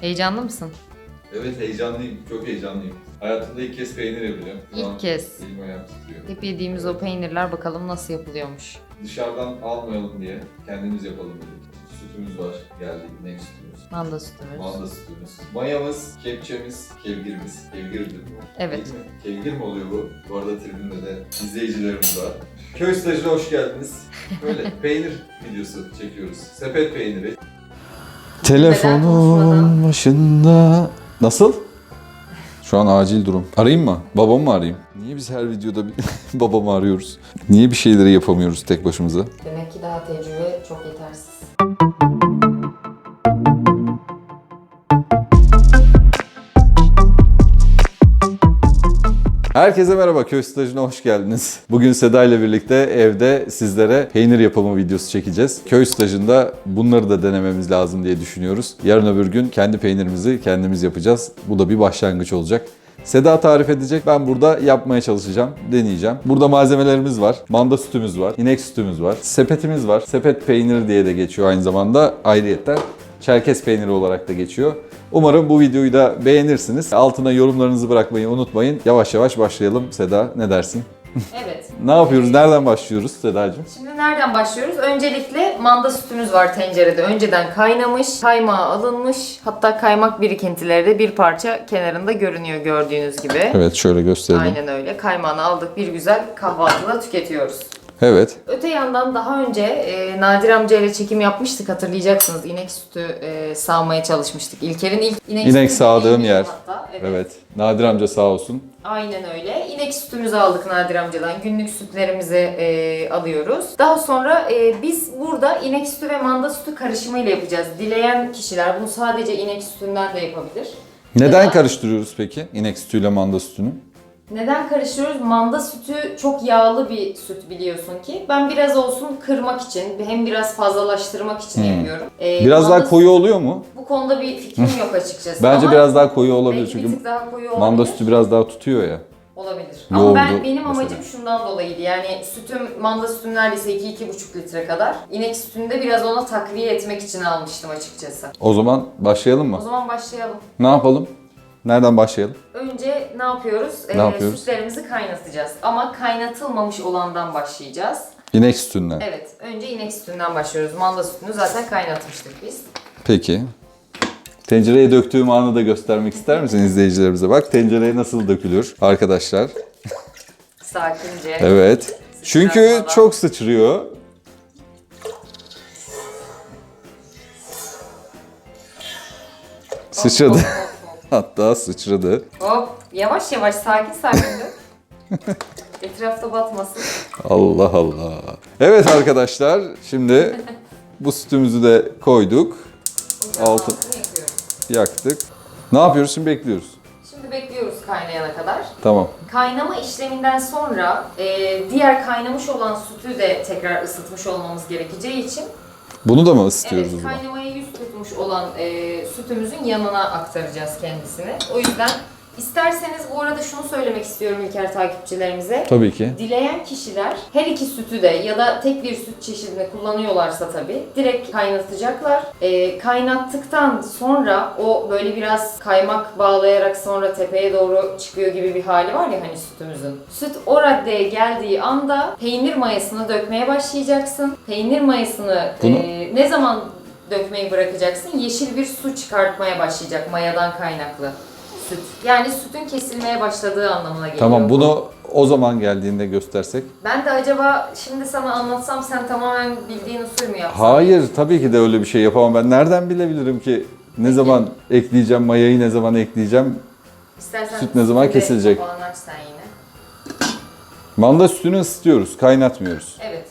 Heyecanlı mısın? Evet heyecanlıyım. Çok heyecanlıyım. Hayatımda ilk kez peynir yapacağım. Şu İlk an kez. Elim ayağım titriyor. Hep yediğimiz o peynirler bakalım nasıl yapılıyormuş. Dışarıdan almayalım diye kendimiz yapalım dedik. Sütümüz var. Geldi. inek sütümüz. Manda sütümüz. Manda sütümüz. Mayamız, kepçemiz, kevgirimiz. Kevgirdir bu. Evet. Değil mi? Kevgir mi oluyor bu? Bu arada tribünde de izleyicilerimiz var. Köy stajına hoş geldiniz. Böyle peynir videosu çekiyoruz. Sepet peyniri. Konuşmadan? başında... Nasıl? Şu an acil durum. Arayayım mı? Babamı mı arayayım? Niye biz her videoda bir babamı arıyoruz? Niye bir şeyleri yapamıyoruz tek başımıza? Demek ki daha tecrübe çok yetersiz. Herkese merhaba, köy stajına hoş geldiniz. Bugün Seda ile birlikte evde sizlere peynir yapımı videosu çekeceğiz. Köy stajında bunları da denememiz lazım diye düşünüyoruz. Yarın öbür gün kendi peynirimizi kendimiz yapacağız. Bu da bir başlangıç olacak. Seda tarif edecek. Ben burada yapmaya çalışacağım, deneyeceğim. Burada malzemelerimiz var. Manda sütümüz var, inek sütümüz var, sepetimiz var. Sepet peyniri diye de geçiyor aynı zamanda. Ayrıyetten Çerkez peyniri olarak da geçiyor. Umarım bu videoyu da beğenirsiniz. Altına yorumlarınızı bırakmayı unutmayın. Yavaş yavaş başlayalım. Seda ne dersin? Evet. Ne yapıyoruz? Nereden başlıyoruz Sedacığım? Şimdi nereden başlıyoruz? Öncelikle manda sütümüz var tencerede. Önceden kaynamış, kaymağı alınmış. Hatta kaymak birikintileri de bir parça kenarında görünüyor gördüğünüz gibi. Evet şöyle gösterelim. Aynen öyle. Kaymağını aldık bir güzel kahvaltıda tüketiyoruz. Evet. Öte yandan daha önce e, Nadir amca ile çekim yapmıştık hatırlayacaksınız. İnek sütü e, sağmaya çalışmıştık. İlker'in ilk inek, İnek sütü sağdığım deneyimi yer. Hatta. Evet. Evet. Nadir amca sağ olsun. Aynen öyle. İnek sütümüzü aldık Nadir amcadan. Günlük sütlerimizi e, alıyoruz. Daha sonra e, biz burada inek sütü ve manda sütü karışımıyla yapacağız. Dileyen kişiler bunu sadece inek sütünden de yapabilir. Neden karıştırıyoruz peki inek sütüyle manda sütünü? Neden karıştırıyoruz? Manda sütü çok yağlı bir süt biliyorsun ki. Ben biraz olsun kırmak için hem biraz fazlalaştırmak için Hmm. yapıyorum. Ee, Biraz manda daha koyu oluyor mu? Bu konuda bir fikrim yok açıkçası. Bence Ama biraz daha koyu olabilir belki bir çünkü tık daha koyu manda olabilir. sütü biraz daha tutuyor ya. Olabilir. Yoğurdu Ama ben benim mesela. amacım şundan dolayıydı. Yani sütüm, manda sütüm neredeyse 2-2,5 litre kadar. İnek sütünü de biraz ona takviye etmek için almıştım açıkçası. O zaman başlayalım O mı? zaman başlayalım. Ne yapalım? Nereden başlayalım? Önce ne yapıyoruz? Ne yapıyoruz? Sütlerimizi kaynatacağız. Ama kaynatılmamış olandan başlayacağız. İnek sütünden. Evet, önce inek sütünden başlıyoruz. Manda sütünü zaten kaynatmıştık biz. Peki. Tencereye döktüğüm anı da göstermek ister misin izleyicilerimize? Bak tencereye nasıl dökülür arkadaşlar. Sakince. Evet. Çünkü çok sıçrıyor. Sıçradı. Hatta sıçradı. Hop, yavaş yavaş sakin sakin dök. Etrafta batmasın. Allah Allah. Evet arkadaşlar şimdi bu sütümüzü de koyduk. Altın. Yaktık. Ne yapıyoruz şimdi bekliyoruz. Şimdi bekliyoruz kaynayana kadar. Tamam. Kaynama işleminden sonra e, diğer kaynamış olan sütü de tekrar ısıtmış olmamız gerekeceği için Bunu da mı ısıtıyoruz evet o zaman? kaynamaya yüz tutmuş olan e, sütümüzün yanına aktaracağız kendisini. O yüzden isterseniz bu arada şunu söylemek istiyorum İlker takipçilerimize. Tabii ki. Dileyen kişiler her iki sütü de ya da tek bir süt çeşidini kullanıyorlarsa tabii direkt kaynatacaklar. Ee, kaynattıktan sonra o böyle biraz kaymak bağlayarak sonra tepeye doğru çıkıyor gibi bir hali var ya hani sütümüzün. Süt o raddeye geldiği anda peynir mayasını dökmeye başlayacaksın. Peynir mayasını Bunu- e, ne zaman dökmeyi bırakacaksın? Yeşil bir su çıkartmaya başlayacak mayadan kaynaklı süt. Yani sütün kesilmeye başladığı anlamına geliyor. Tamam bu. bunu o zaman geldiğinde göstersek. Ben de acaba şimdi sana anlatsam sen tamamen bildiğin usul mü yapsan? Hayır tabii ki de öyle bir şey yapamam. Ben nereden bilebilirim ki ne zaman ekleyeceğim, mayayı ne zaman ekleyeceğim? İstersen Süt ne zaman sütü de kesilecek? kapağını aç sen yine. Manda sütünü ısıtıyoruz, kaynatmıyoruz. Evet.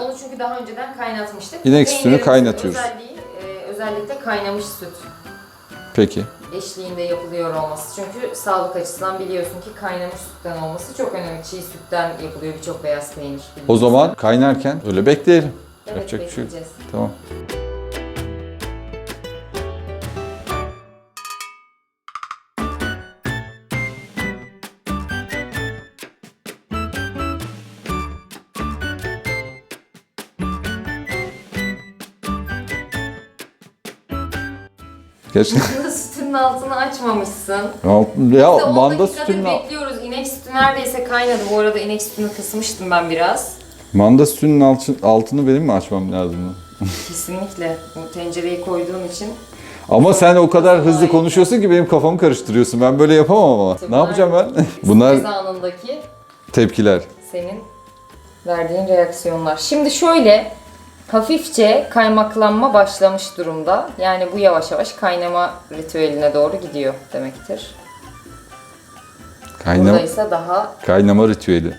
Onu çünkü daha önceden kaynatmıştık. İnek sütünü kaynatıyoruz. Özelliği, e, özellikle kaynamış süt Peki. eşliğinde yapılıyor olması. Çünkü sağlık açısından biliyorsun ki kaynamış sütten olması çok önemli. Çiğ sütten yapılıyor birçok beyaz peynir. O zaman kaynarken öyle bekleyelim. evet, yapacak bir şey yok. bekleyeceğiz. Tamam. Bunda sütünün altını açmamışsın. Alt- Biz de ya 10 manda dakikadır sütünün, bekliyoruz. İnek sütü neredeyse kaynadı. Bu arada inek sütünü kısmıştım ben biraz. manda sütünün altı- altını benim mi açmam lazım? Kesinlikle. Bu tencereyi koyduğun için. Ama sen o kadar hızlı Ay. konuşuyorsun ki benim kafamı karıştırıyorsun. Ben böyle yapamam ama. Ne yapacağım ben? Bunlar sürpriz anındaki tepkiler. senin verdiğin reaksiyonlar. Şimdi şöyle hafifçe kaymaklanma başlamış durumda. Yani bu yavaş yavaş kaynama ritüeline doğru gidiyor demektir. Kaynama, Burada ise daha kaynama ritüeli.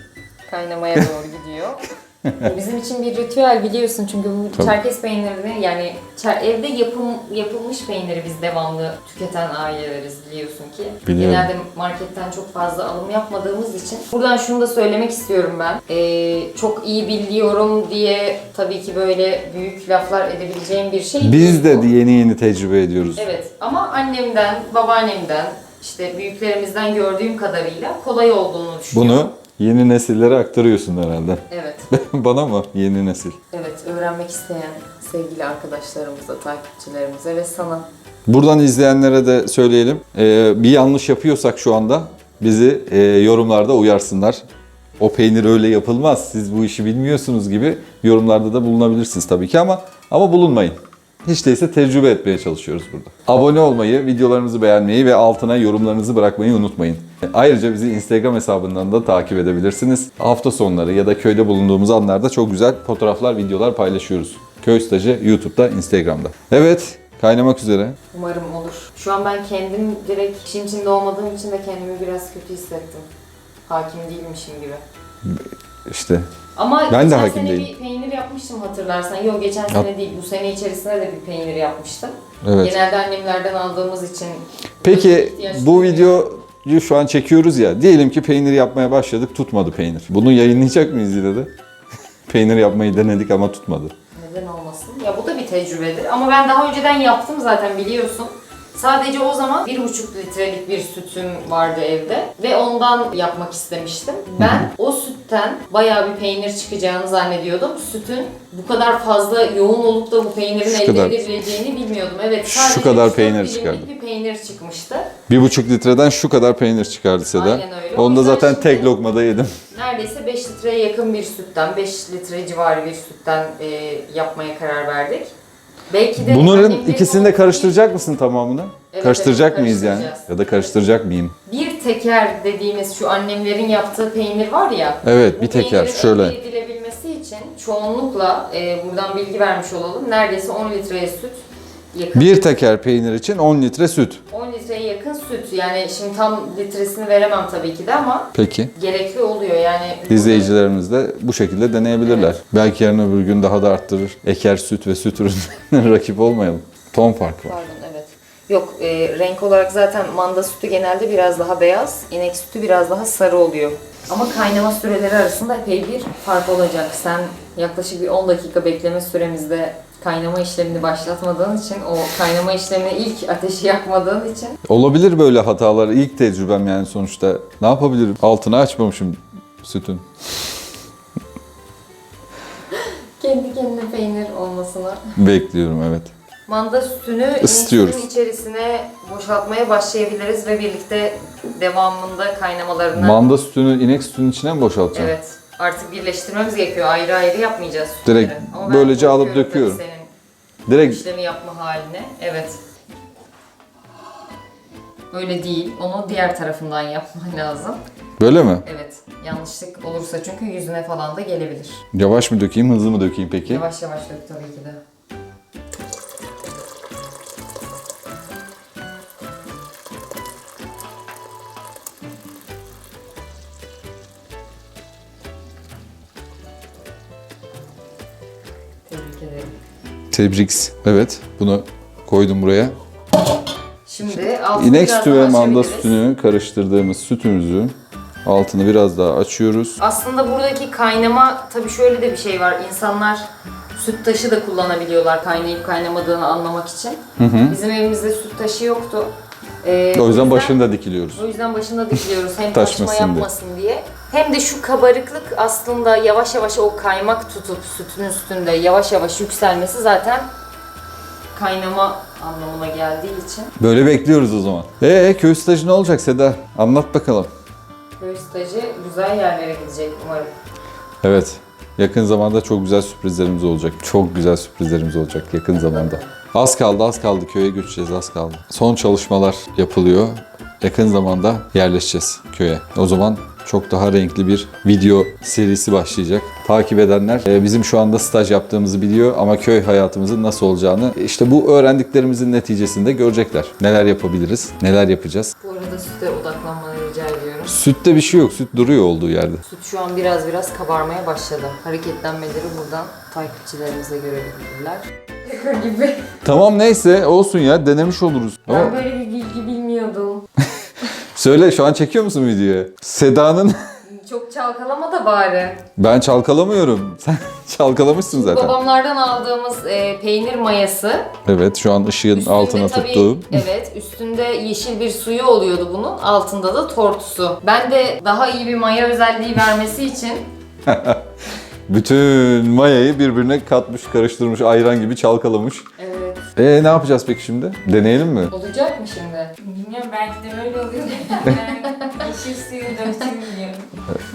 kaynamaya doğru gidiyor. Bu bizim için bir ritüel biliyorsun çünkü bu Tabii. çerkez peynirini yani çer- evde yapım, yapılmış peyniri biz devamlı tüketen aileleriz biliyorsun ki. Biliyorum. Genelde marketten çok fazla alım yapmadığımız için. Buradan şunu da söylemek istiyorum ben. Ee, çok iyi biliyorum diye tabii ki böyle büyük laflar edebileceğim bir şey Biz değil bu. de yeni yeni tecrübe ediyoruz. Evet ama annemden, babaannemden, işte büyüklerimizden gördüğüm kadarıyla kolay olduğunu düşünüyorum. Bunu yeni nesillere aktarıyorsun herhalde. Evet. Bana mı? Yeni nesil. Evet, öğrenmek isteyen sevgili arkadaşlarımıza, takipçilerimize ve sana. Buradan izleyenlere de söyleyelim. Ee, bir yanlış yapıyorsak şu anda bizi e, yorumlarda uyarsınlar. O peynir öyle yapılmaz. Siz bu işi bilmiyorsunuz gibi yorumlarda da bulunabilirsiniz tabii ki ama ama bulunmayın. Hiç değilse tecrübe etmeye çalışıyoruz burada. Abone olmayı, videolarımızı beğenmeyi ve altına yorumlarınızı bırakmayı unutmayın. Ayrıca bizi Instagram hesabından da takip edebilirsiniz. Hafta sonları ya da köyde bulunduğumuz anlarda çok güzel fotoğraflar, videolar paylaşıyoruz. Köy Stajı YouTube'da, Instagram'da. Evet, kaynamak üzere. Umarım olur. Şu an ben kendim direkt işin içinde olmadığım için de kendimi biraz kötü hissettim. Hakim değilmişim gibi. İşte Ama Ben de geçen hakim sene değilim. bir peynir yapmıştım hatırlarsan. Yok geçen sene değil, bu sene içerisinde de bir peynir yapmıştım. evet. Genelde annemlerden aldığımız için Peki bu videoyu şu an çekiyoruz ya. Diyelim ki peynir yapmaya başladık tutmadı peynir. Bunu yayınlayacak mıyız yine de? peynir yapmayı denedik ama tutmadı. Neden olmasın? Ya bu da bir tecrübedir. Ama ben daha önceden yaptım zaten biliyorsun. Sadece o zaman 1,5 litrelik bir sütüm vardı evde ve ondan yapmak istemiştim. Ben o sütten bayağı bir peynir çıkacağını zannediyordum. Sütün bu kadar fazla yoğun olup da bu peynirin Şu elde kadar. edilebileceğini bilmiyordum. Evet, Şu sadece kadar üç dört peynir çıkardı. bir peynir çıkmıştı. Bir buçuk litreden şu kadar peynir çıkardı Seda. Aynen öyle. O Onu da yüzden zaten şimdi- tek lokmada yedim. Neredeyse 5 litreye yakın bir sütten, 5 litre civarı bir sütten e, yapmaya karar verdik. Belki de Bunların annemlerin ikisini de karıştıracak mısın tamamını? Evet, karıştıracak evet, mıyız yani? karıştıracağız. Ya da karıştıracak mıyım? Bir teker dediğimiz şu annemlerin yaptığı peynir var ya. Evet bu bir teker peynirin şöyle. elde edilebilmesi için çoğunlukla e, buradan bilgi vermiş olalım. Neredeyse 10 litreye süt yakın. Bir teker peynir için 10 litre süt. 10 litreye yakın süt. Yani şimdi tam litresini veremem tabii ki de ama Peki. gerekli oluyor yani. İzleyicilerimiz de bu şekilde deneyebilirler. Evet. Belki yarın öbür gün daha da arttırır. Eker süt ve süt ürünlerine rakip olmayalım. Ton farkı var. Pardon. Yok e, renk olarak zaten manda sütü genelde biraz daha beyaz, inek sütü biraz daha sarı oluyor. Ama kaynama süreleri arasında epey bir fark olacak. Sen yaklaşık bir 10 dakika bekleme süremizde kaynama işlemini başlatmadığın için, o kaynama işlemine ilk ateşi yakmadığın için Olabilir böyle hatalar. İlk tecrübem yani sonuçta. Ne yapabilirim? Altını açmamışım sütün. kendi kendine peynir olmasına. Bekliyorum evet. Manda sütünü inek Isıtıyoruz. içerisine boşaltmaya başlayabiliriz ve birlikte devamında kaynamalarını... Manda sütünü inek sütünün içine mi boşaltacağım? Evet. Artık birleştirmemiz gerekiyor. Ayrı ayrı yapmayacağız sütleri. Direkt Ama böylece alıp döküyorum. Senin Direkt işlemi yapma haline. Evet. Öyle değil. Onu diğer tarafından yapman lazım. böyle mi? Evet. Yanlışlık olursa çünkü yüzüne falan da gelebilir. Yavaş mı dökeyim, hızlı mı dökeyim peki? Yavaş yavaş dök tabii ki de. Tebriks. Evet, bunu koydum buraya. Şimdi altını İnek sütü ve manda sütünü karıştırdığımız sütümüzü altını biraz daha açıyoruz. Aslında buradaki kaynama tabii şöyle de bir şey var. İnsanlar süt taşı da kullanabiliyorlar kaynayıp kaynamadığını anlamak için. Bizim evimizde süt taşı yoktu. Ee, O yüzden başında dikiliyoruz. o yüzden başında dikiliyoruz hem taşma Taşmasın diye. yapmasın diye. Hem de şu kabarıklık aslında yavaş yavaş o kaymak tutup sütün üstünde yavaş yavaş yükselmesi zaten kaynama anlamına geldiği için Böyle bekliyoruz o zaman. Ee köy stajı ne olacak Seda? Anlat bakalım. köy stajı güzel yerlere gidecek umarım. Evet. Yakın zamanda çok güzel sürprizlerimiz olacak. Çok güzel sürprizlerimiz olacak yakın zamanda. Az kaldı, az kaldı. Köye göçeceğiz, az kaldı. Son çalışmalar yapılıyor. Yakın zamanda yerleşeceğiz köye. O zaman çok daha renkli bir video serisi başlayacak. Takip edenler e, bizim şu anda staj yaptığımızı biliyor ama köy hayatımızın nasıl olacağını işte bu öğrendiklerimizin neticesinde görecekler. Neler yapabiliriz, neler yapacağız. Bu arada süte odaklanmanı rica ediyorum. Sütte bir şey yok. Süt duruyor olduğu yerde. Süt şu an biraz biraz kabarmaya başladı. Hareketlenmeleri buradan takipçilerimize görebilirler. Gibi. Tamam neyse olsun ya denemiş oluruz. Ama Ben böyle bir bilgi bilmiyordum. söyle şu an çekiyor musun videoyu? Seda'nın Çok çalkalama da bari. ben çalkalamıyorum. Sen çalkalamışsın zaten. Babamlardan aldığımız e, peynir mayası. Evet şu an ışığın Üstünde altına tabii- tuttuğum. Evet, üstünde yeşil bir suyu oluyordu bunun. Altında da tortusu. Ben de daha iyi bir maya özelliği vermesi için Bütün mayayı birbirine katmış, karıştırmış, ayran gibi çalkalamış. Evet. Ee ne yapacağız peki şimdi? Deneyelim mi? Olacak mı şimdi? Bilmiyorum belki de böyle oluyor. Ben yeşil suyu döktüm biliyorum.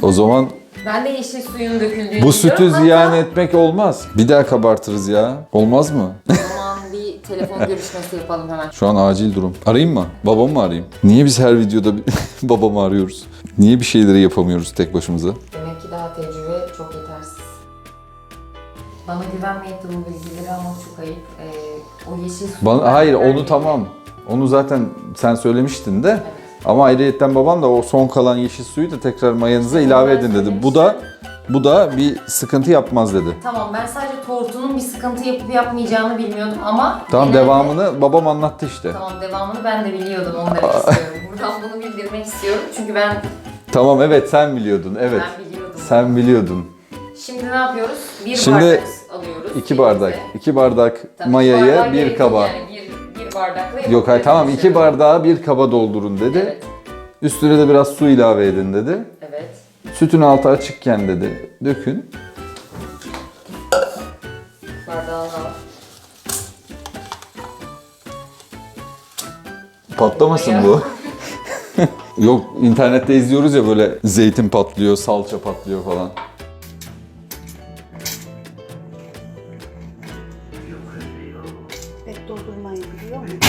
O zaman Ben de yeşil suyun döküldüğünü bu sütü biliyorum. ziyan etmek olmaz. Bir daha kabartırız ya. Olmaz mı? O zaman bir telefon görüşmesi yapalım hemen. Şu an acil durum. Arayayım mı? Babamı mı arayayım? Niye biz her videoda bir- babamı arıyoruz? Niye bir şeyleri yapamıyoruz tek başımıza? Demek ki daha tecrübe çok yetersiz. Bana güvenmeyip de bu bilgileri almak çok ayıp. Ee, o yeşil suyu... Bana, hayır onu tamam. Onu zaten sen söylemiştin de. Evet. Ama ayrıyetten babam da o son kalan yeşil suyu da tekrar mayanıza ilave edin dedi. Bu da bu da bir sıkıntı yapmaz dedi. Tamam ben sadece tortunun bir sıkıntı yapıp yapmayacağını bilmiyordum ama... Tamam genelde- devamını babam anlattı işte. Tamam devamını ben de biliyordum onu demek istiyorum. Buradan bunu bildirmek istiyorum çünkü ben Tamam evet sen biliyordun. Evet. ben biliyordum. Sen biliyordun. Şimdi ne yapıyoruz? Bir Şimdi bardak alıyoruz. İki elimize. bardak. iki bardak Tabii mayayı bir kaba. Yani bardakla Yok hayır tamam iki bardağı bir kaba doldurun dedi. Evet. Üstüne de biraz su ilave edin dedi. Evet. Sütün altı açıkken dedi. Dökün. Bardağını al. Patlamasın bu. Yok internette izliyoruz ya böyle zeytin patlıyor, salça patlıyor falan. Doldurmayı biliyor musun?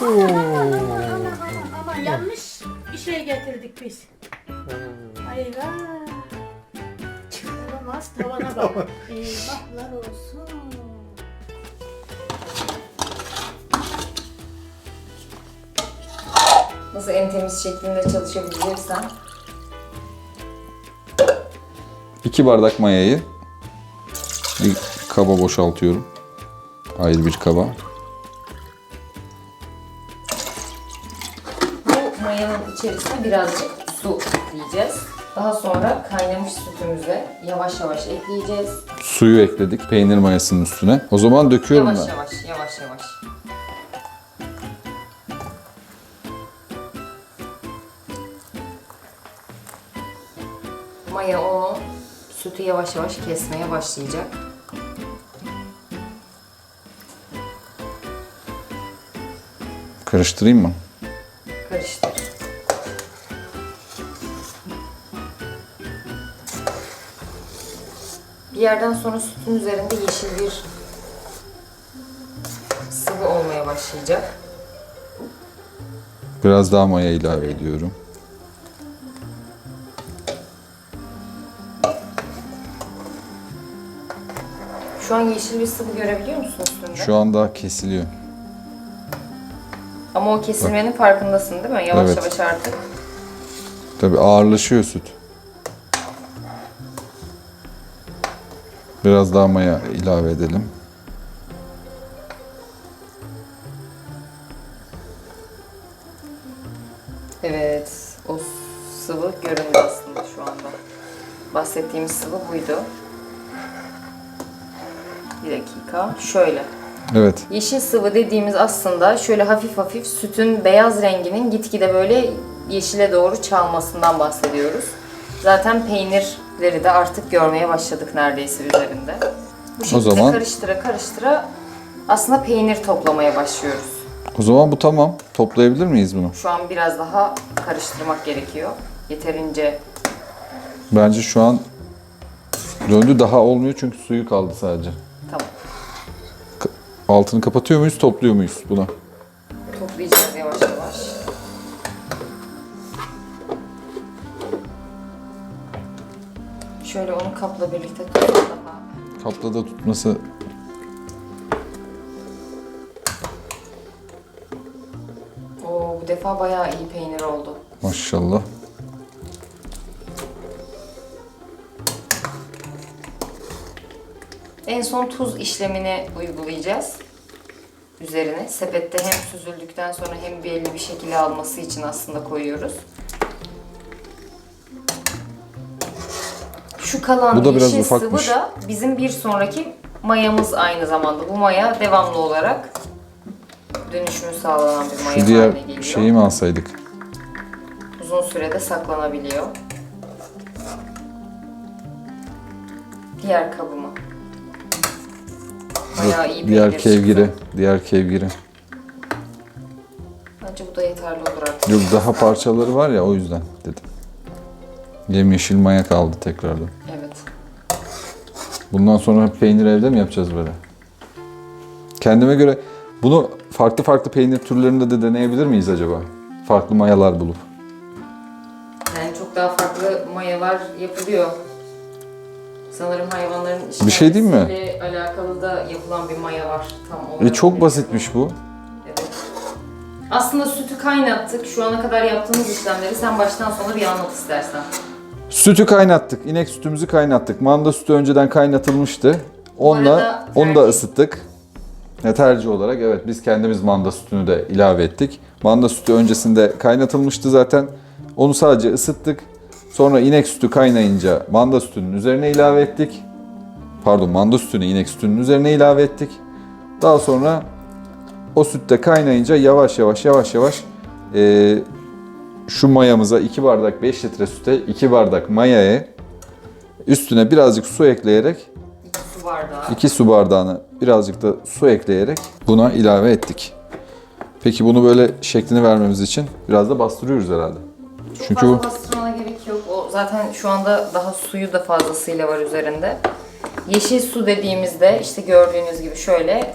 Aman aman aman yanlış bir şey getirdik biz. Eyvah. Olamaz tavana bak. Eyvahlar olsun. Nasıl en temiz şeklinde çalışabileceksen. İki bardak mayayı bir kaba boşaltıyorum. Ayrı bir kaba. Bu mayanın içerisine birazcık su ekleyeceğiz. Daha sonra kaynamış sütümüze yavaş yavaş ekleyeceğiz. Suyu ekledik peynir mayasının üstüne. O zaman döküyorum Yavaş ben. yavaş, yavaş yavaş. Maya onu sütü yavaş yavaş kesmeye başlayacak. Karıştırayım mı? Karıştır. Bir yerden sonra sütün üzerinde yeşil bir sıvı olmaya başlayacak. Biraz daha maya ilave ediyorum. Şu an yeşil bir sıvı görebiliyor musun üstünde? Şu an daha kesiliyor. Ama o kesilmenin farkındasın değil mi? Yavaş Evet. yavaş artık. Tabii ağırlaşıyor süt. Biraz daha maya ilave edelim. Evet, o sıvı göründü aslında şu anda. Bahsettiğimiz sıvı buydu. Dakika. Şöyle. Evet. Yeşil sıvı dediğimiz aslında şöyle hafif hafif sütün beyaz renginin gitgide böyle yeşile doğru çalmasından bahsediyoruz. Zaten peynirleri de artık görmeye başladık neredeyse üzerinde. Bu şekilde zaman- karıştıra karıştıra aslında peynir toplamaya başlıyoruz. O zaman bu tamam. Toplayabilir miyiz bunu? Şu an biraz daha karıştırmak gerekiyor. Yeterince Bence şu an döndü daha olmuyor çünkü suyu kaldı sadece. Altını kapatıyor muyuz, topluyor muyuz buna? Toplayacağız yavaş yavaş. Şöyle onu kapla birlikte tutalım daha. Kapla da tutması Oo, bu defa bayağı iyi peynir oldu. maşallah. En son tuz işlemini uygulayacağız. Üzerine. Sepette hem süzüldükten sonra hem belli bir şekilde alması için aslında koyuyoruz. Şu kalan Bu da biraz yeşil ufakmış. sıvı da bizim bir sonraki mayamız aynı zamanda. Bu maya devamlı olarak dönüşümü sağlanan bir maya Şu diğer haline geliyor. şeyi mi alsaydık? Uzun sürede saklanabiliyor. Diğer kabımı. Bayağı iyi diğer peynir kevgiri, çıktı. diğer kevgiri. Bence bu da yeterli olur artık. Yok daha parçaları var ya o yüzden dedim. Yemyeşil maya kaldı tekrardan. Evet. Bundan sonra peynir evde mi yapacağız böyle? Kendime göre bunu farklı farklı peynir türlerinde de deneyebilir miyiz acaba? Farklı mayalar bulup. Yani çok daha farklı mayalar yapılıyor. Sanırım hayvanların Bir şey değil mi? alakalı da yapılan bir maya var. Tam E çok basitmiş bu. Evet. Aslında sütü kaynattık. Şu ana kadar yaptığımız işlemleri sen baştan sona bir anlat istersen. Sütü kaynattık. İnek sütümüzü kaynattık. Manda sütü önceden kaynatılmıştı. Arada Onunla onu da tercih- ısıttık. Ne tercih olarak evet biz kendimiz manda sütünü de ilave ettik. Manda sütü öncesinde kaynatılmıştı zaten. Onu sadece ısıttık. Sonra inek sütü kaynayınca manda sütünün üzerine ilave ettik. Pardon manda sütünü inek sütünün üzerine ilave ettik. Daha sonra o sütte kaynayınca yavaş yavaş yavaş yavaş eee, şu mayamıza 2 bardak 5 litre süte 2 bardak mayaya üstüne birazcık su ekleyerek su bardağı. 2 su bardağına birazcık da su ekleyerek buna ilave ettik. Peki bunu böyle şeklini vermemiz için biraz da bastırıyoruz herhalde. Çünkü Fazla bastırmana gerek yok. O zaten şu anda daha suyu da fazlasıyla var üzerinde. Yeşil su dediğimizde işte gördüğünüz gibi şöyle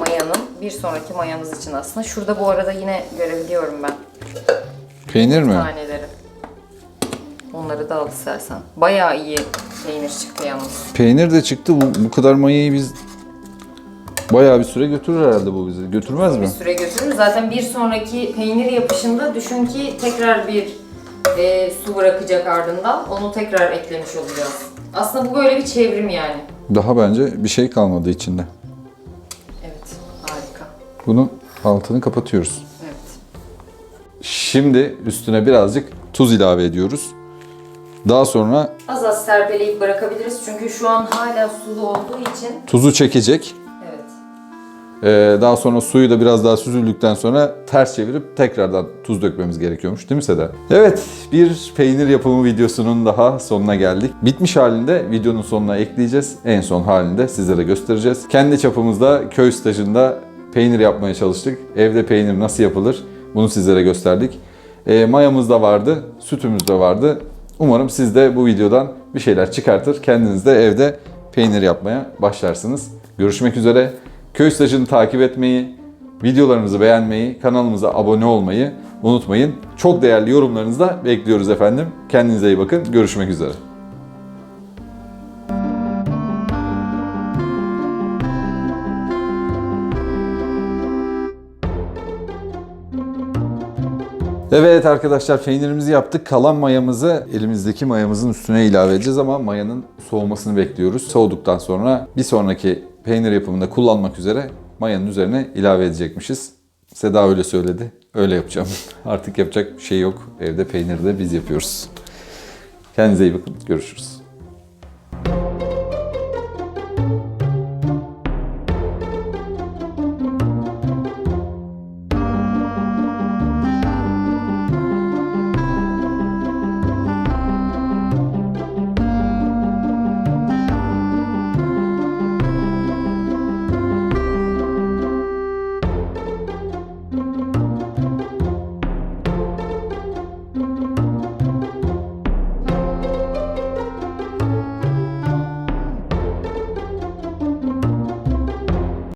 mayanın bir sonraki mayamız için aslında. Şurada bu arada yine görebiliyorum ben peynir mi? taneleri. Onları da al istersen. Bayağı iyi peynir çıktı yalnız. Peynir de çıktı. Bu, bu kadar mayayı biz bayağı bir süre götürür herhalde bu bizi. Götürmez Bir mi? süre götürür. Zaten bir sonraki peynir yapışında düşün ki tekrar bir e, su bırakacak ardından. Onu tekrar eklemiş olacağız. Aslında bu böyle bir çevrim yani. Daha bence bir şey kalmadı içinde. Evet, harika. Bunun altını kapatıyoruz. Evet. Şimdi üstüne birazcık tuz ilave ediyoruz. Daha sonra Az az serpeleyip bırakabiliriz çünkü şu an hala sulu olduğu için. tuzu çekecek. Ee, daha sonra suyu da biraz daha süzüldükten sonra ters çevirip tekrardan tuz dökmemiz gerekiyormuş değil mi Seda? Evet bir peynir yapımı videosunun daha sonuna geldik. Bitmiş halinde videonun sonuna ekleyeceğiz. En son halinde sizlere göstereceğiz. Kendi çapımızda köy stajında peynir yapmaya çalıştık. Evde peynir nasıl yapılır bunu sizlere gösterdik. Ee, mayamız da vardı, sütümüz de vardı. Umarım siz de bu videodan bir şeyler çıkartır. Kendiniz de evde peynir yapmaya başlarsınız. Görüşmek üzere. Köy stajını takip etmeyi, videolarımızı beğenmeyi, kanalımıza abone olmayı unutmayın. Çok değerli yorumlarınızı da bekliyoruz efendim. Kendinize iyi bakın. Görüşmek üzere. Evet arkadaşlar peynirimizi yaptık. Kalan mayamızı elimizdeki mayamızın üstüne ilave edeceğiz ama mayanın soğumasını bekliyoruz. Soğuduktan sonra bir sonraki peynir yapımında kullanmak üzere mayanın üzerine ilave edecekmişiz. Seda öyle söyledi. Öyle yapacağım. Artık yapacak bir şey yok. Evde peyniri de biz yapıyoruz. Kendinize iyi bakın. Görüşürüz.